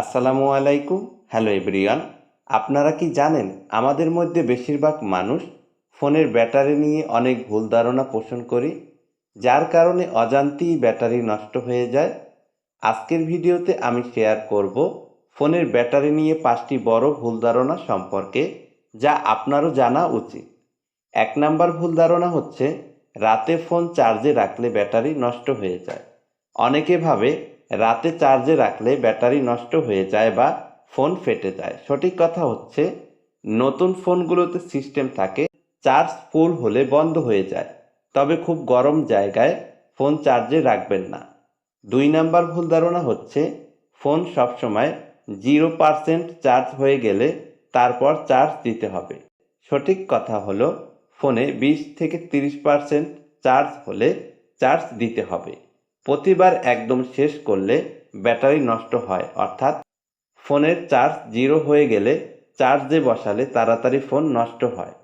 আসসালামু আলাইকুম। Hello everyone, আপনারা কি জানেন আমাদের মধ্যে বেশিরভাগ মানুষ ফোনের ব্যাটারি নিয়ে অনেক ভুল ধারণা পোষণ করি, যার কারণে অজান্তেই ব্যাটারি নষ্ট হয়ে যায়? আজকের ভিডিওতে আমি শেয়ার করব ফোনের ব্যাটারি নিয়ে পাঁচটি বড় ভুল ধারণা সম্পর্কে, যা আপনারও জানা উচিত। এক নাম্বার ভুল ধারণা হচ্ছে, রাতে ফোন চার্জে রাখলে ব্যাটারি নষ্ট হয়ে যায়। অনেকে ভাবে রাতে চার্জে রাখলে ব্যাটারি নষ্ট হয়ে যায় বা ফোন ফেটে যায়। সঠিক কথা হচ্ছে, নতুন ফোনগুলোতে সিস্টেম থাকে, চার্জ ফুল হলে বন্ধ হয়ে যায়। তবে খুব গরম জায়গায় ফোন চার্জে রাখবেন না। দুই নাম্বার ভুল ধারণা হচ্ছে, ফোন সবসময় জিরো পার্সেন্ট চার্জ হয়ে গেলে তারপর চার্জ দিতে হবে। সঠিক কথা হলো, ফোনে বিশ থেকে তিরিশ পার্সেন্ট চার্জ হলে চার্জ দিতে হবে। প্রতিবার একদম শেষ করলে ব্যাটারি নষ্ট হয়, অর্থাৎ ফোনের চার্জ জিরো হয়ে গেলে চার্জে বসালে তাড়াতাড়ি ফোন নষ্ট হয়।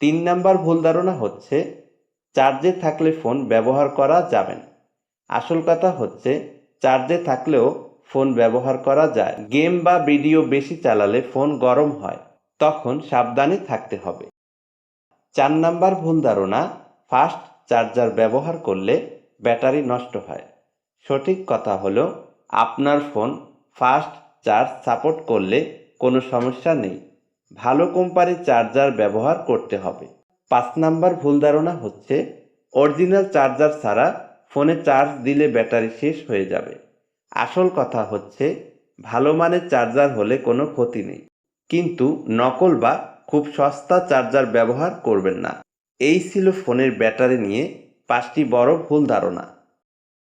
তিন নাম্বার ভুল ধারণা হচ্ছে, চার্জে থাকলে ফোন ব্যবহার করা যাবে না। আসল কথা হচ্ছে, চার্জে থাকলেও ফোন ব্যবহার করা যায়। গেম বা ভিডিও বেশি চালালে ফোন গরম হয়, তখন সাবধানে থাকতে হবে। চার নাম্বার ভুল ধারণা, ফাস্ট চার্জার ব্যবহার করলে ব্যাটারি নষ্ট হয়। সঠিক কথা হলো, আপনার ফোন ফাস্ট চার্জ সাপোর্ট করলে কোনো সমস্যা নেই। ভালো কোম্পানির চার্জার ব্যবহার করতে হবে। পাঁচ নাম্বার ভুল ধারণা হচ্ছে, অরিজিনাল চার্জার ছাড়া ফোনে চার্জ দিলে ব্যাটারি শেষ হয়ে যাবে। আসল কথা হচ্ছে, ভালো মানের চার্জার হলে কোনো ক্ষতি নেই। কিন্তু নকল বা খুব সস্তা চার্জার ব্যবহার করবেন না। এই ছিল ফোনের ব্যাটারি নিয়ে পাঁচটি বড় ভুল ধারণা।